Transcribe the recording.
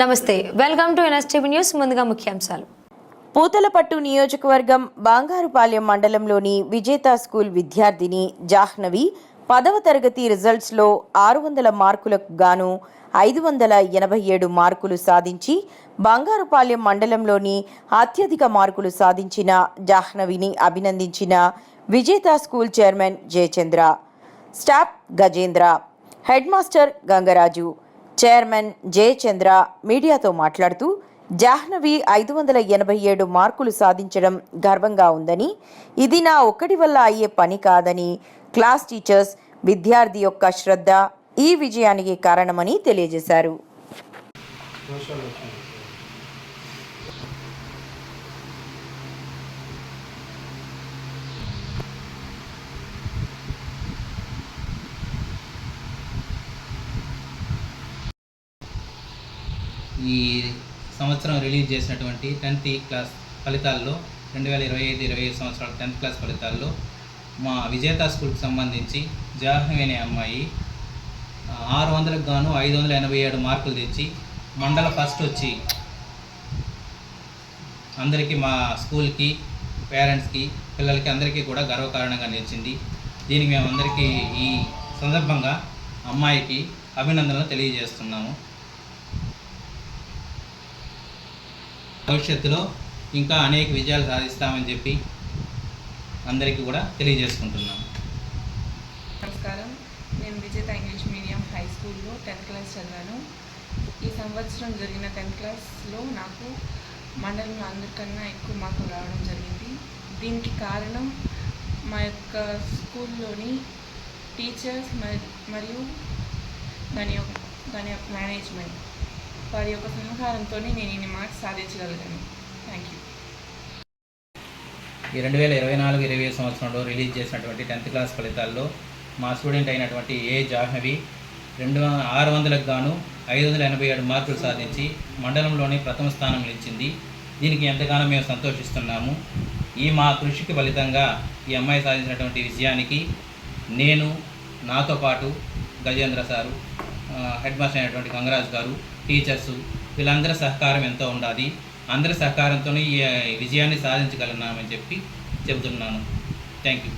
నమస్తే. Welcome to NSTV news ముందుగా ముఖ్యాంశాలు. పూతలపట్టు నియోజకవర్గం బాంగారుపాలెం మండలంలోని విజేత స్కూల్ విద్యార్థిని జాహ్నవి పదవ తరగతి రిజల్ట్స్లో ఆరు వందల మార్కులకు గాను ఐదు వందల ఎనభై ఏడు మార్కులు సాధించి బంగారుపాలెం మండలంలోని అత్యధిక మార్కులు సాధించిన జాహ్నవిని అభినందించిన Vijetha school chairman Jayachandra staff Gajendra head master Gangaraju chairman Jayachandra మీడియాతో మాట్లాడుతూ జాహ్నవి ఐదు వందల ఎనభై ఏడు మార్కులు సాధించడం గర్వంగా ఉందని ఇది నా ఒక్కడి వల్ల అయ్యే పని కాదని క్లాస్ టీచర్స్ విద్యార్థి యొక్క శ్రద్ధ ఈ విజయానికి కారణమని తెలియజేశారు. ఈ సంవత్సరం రిలీజ్ చేసినటువంటి టెన్త్ క్లాస్ ఫలితాల్లో రెండు వేల ఇరవై ఐదు ఇరవై ఐదు సంవత్సరాల టెన్త్ క్లాస్ ఫలితాల్లో మా విజేత స్కూల్కి సంబంధించి జాహ్నవి అనే అమ్మాయి ఆరు వందలకు గాను ఐదు వందల ఎనభై ఏడు మార్కులు తెచ్చి మండల ఫస్ట్ వచ్చి అందరికీ మా స్కూల్కి పేరెంట్స్కి పిల్లలకి అందరికీ కూడా గర్వకారణంగా నిలిచింది. దీనికి మేము అందరికీ ఈ సందర్భంగా అమ్మాయికి అభినందనలు తెలియజేస్తున్నాము. భవిష్యత్తులో ఇంకా అనేక విజయాలు సాధిస్తామని చెప్పి అందరికీ కూడా తెలియజేసుకుంటున్నాం నమస్కారం. నేను విజేత ఇంగ్లీష్ మీడియం హై స్కూల్లో టెన్త్ క్లాస్ చదివాను. ఈ సంవత్సరం జరిగిన టెన్త్ క్లాస్లో నాకు మండలంలో అందరికన్నా ఎక్కువ మార్కులు రావడం జరిగింది. దీనికి కారణం మా యొక్క స్కూల్లోని టీచర్స్ మరియు దాని యొక్క దాని యొక్క మేనేజ్మెంట్. వారి యొక్క సహకారంతో నేను ఈ మార్క్స్ సాధించగలిగాను. థ్యాంక్ యూ ఈ రెండు వేల ఇరవై నాలుగు ఇరవై ఐదు సంవత్సరంలో రిలీజ్ చేసినటువంటి టెన్త్ క్లాస్ ఫలితాల్లో మా స్టూడెంట్ అయినటువంటి ఏ జాహ్నవి రెండు ఆరు వందలకు గాను ఐదు వందల ఎనభై ఏడు మార్కులు సాధించి మండలంలోనే ప్రథమ స్థానం నిలిచింది. దీనికి ఎంతగానో మేము సంతోషిస్తున్నాము. ఈ మా కృషికి ఫలితంగా ఈ అమ్మాయి సాధించినటువంటి విజయానికి నేను నాతో పాటు గజేంద్ర సారు హెడ్ మాస్టర్ అయినటువంటి గంగరాజు గారు టీచర్సు వీళ్ళందరి సహకారం ఎంతో ఉండాలి అందరి సహకారంతో ఈ విజయాన్ని సాధించగలిగినామని చెప్పి చెబుతున్నాను. Thank you